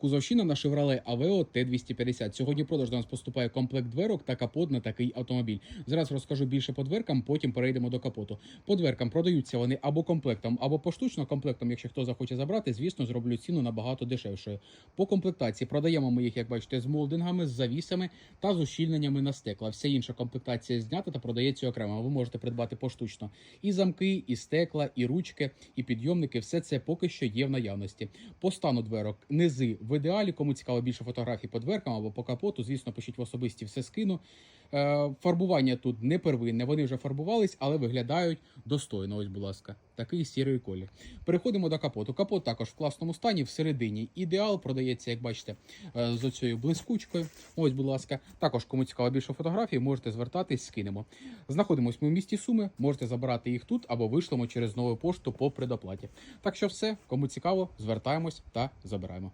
Кузовщина на Chevrolet Aveo T250. Сьогодні продаж до нас поступає комплект дверок та капот на такий автомобіль. Зараз розкажу більше по дверкам, потім перейдемо до капоту. По дверкам продаються вони або комплектом, або поштучно комплектом. Якщо хто захоче забрати, звісно, зроблю ціну набагато дешевшою. По комплектації продаємо ми їх, як бачите, з молдингами, з завісами та з ущільненнями на стекла. Вся інша комплектація знята та продається окремо. Ви можете придбати поштучно і замки, і стекла, і ручки, і підйомники. Все це поки що є в наявності. По стану дверок низи в ідеалі. Кому цікаво більше фотографій по дверкам або по капоту, звісно, пишіть в особисті, все скину. Е, фарбування тут не первинне, вони вже фарбувались, але виглядають достойно. Ось, будь ласка, такий сірий колір. Переходимо до капоту. Капот також в класному стані, всередині ідеал продається, як бачите, е, з оцією блискучкою. Ось, будь ласка. Також, кому цікаво більше фотографій, можете звертатись, скинемо. Знаходимось ми в місті Суми, можете забирати їх тут або вишлемо через нову пошту по предоплаті. Так що все, кому цікаво, звертаємось та забираємо.